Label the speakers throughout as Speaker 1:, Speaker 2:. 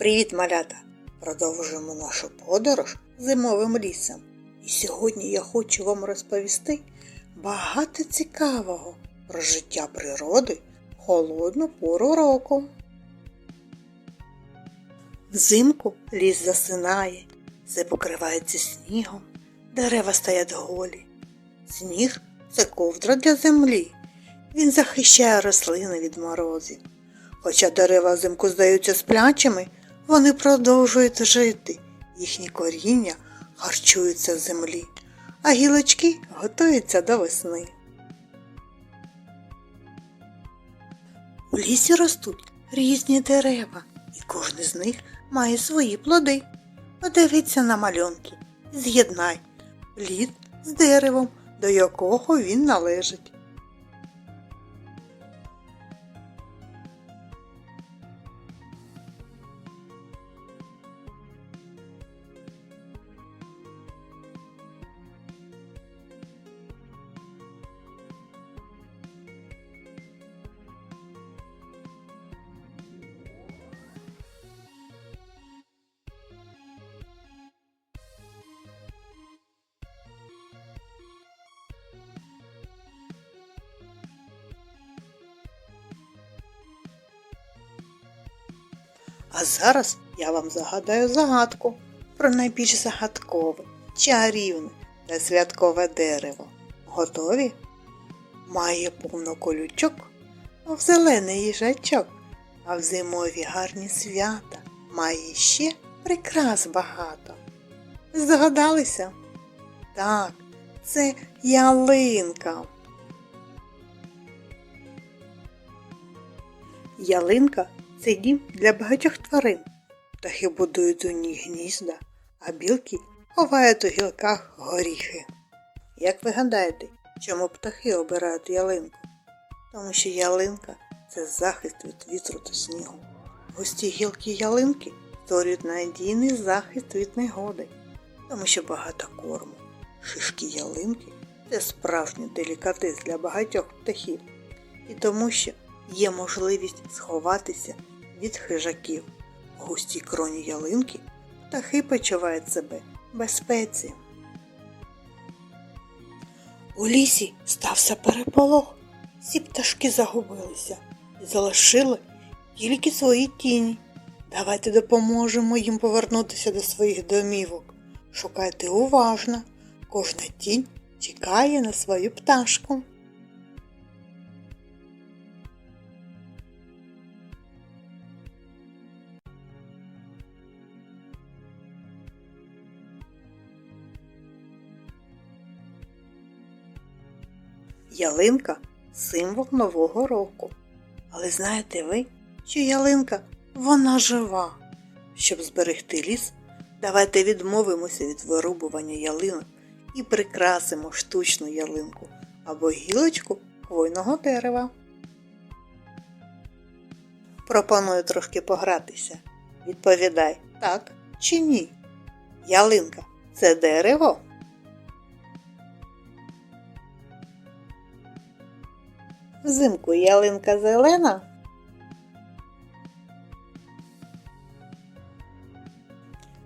Speaker 1: Привіт, малята! Продовжуємо нашу подорож зимовим лісом. І сьогодні я хочу вам розповісти багато цікавого про життя природи холодну пору року. Взимку ліс засинає, все покривається снігом, дерева стоять голі. Сніг це ковдра для землі. Він захищає рослини від морозів. Хоча дерева взимку здаються сплячими, вони продовжують жити. Їхні коріння харчуються в землі, а гілочки готуються до весни. У лісі ростуть різні дерева, і кожен з них має свої плоди. Подивіться на малюнки з'єднай плід з деревом, до якого він належить. А зараз я вам загадаю загадку про найбільш загадкове, чарівне та святкове дерево. Готові? Має повно колючок, мов зелений їжачок, а в зимові гарні свята має ще прикрас багато. Здогадалися? Так, це ялинка. Ялинка це дім для багатьох тварин. Птахи будують у ній гнізда, а білки ховають у гілках горіхи. Як ви гадаєте, чому птахи обирають ялинку? Тому що ялинка це захист від вітру та снігу. Густі гілки ялинки створюють надійний захист від негоди, тому що багато корму. Шишки ялинки це справжній делікатес для багатьох птахів. І тому що є можливість сховатися від хижаків. В густій кроні ялинки птахи почувають себе безпеці. У лісі стався переполох. Всі пташки загубилися і залишили тільки свої тіні. Давайте допоможемо їм повернутися до своїх домівок. Шукайте уважно. Кожна тінь чекає на свою пташку. Ялинка символ Нового року. Але знаєте ви, що ялинка вона жива. Щоб зберегти ліс, давайте відмовимося від вирубування ялинок і прикрасимо штучну ялинку або гілочку хвойного дерева. Пропоную трошки погратися. Відповідай так чи ні. Ялинка це дерево? Взимку ялинка зелена.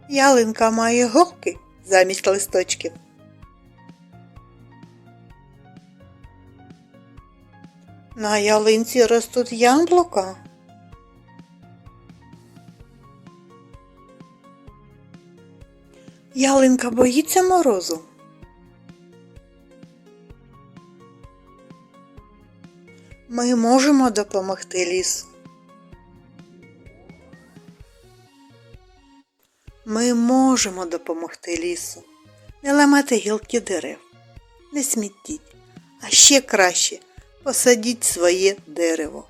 Speaker 1: Ялинка має голки замість листочків. На ялинці ростуть яблука. Ялинка боїться морозу. Ми можемо допомогти лісу. Ми можемо допомогти лісу. Не ламати гілки дерев, не смітіть, а ще краще посадіть своє дерево.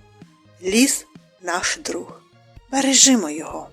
Speaker 1: Ліс наш друг. Бережимо його.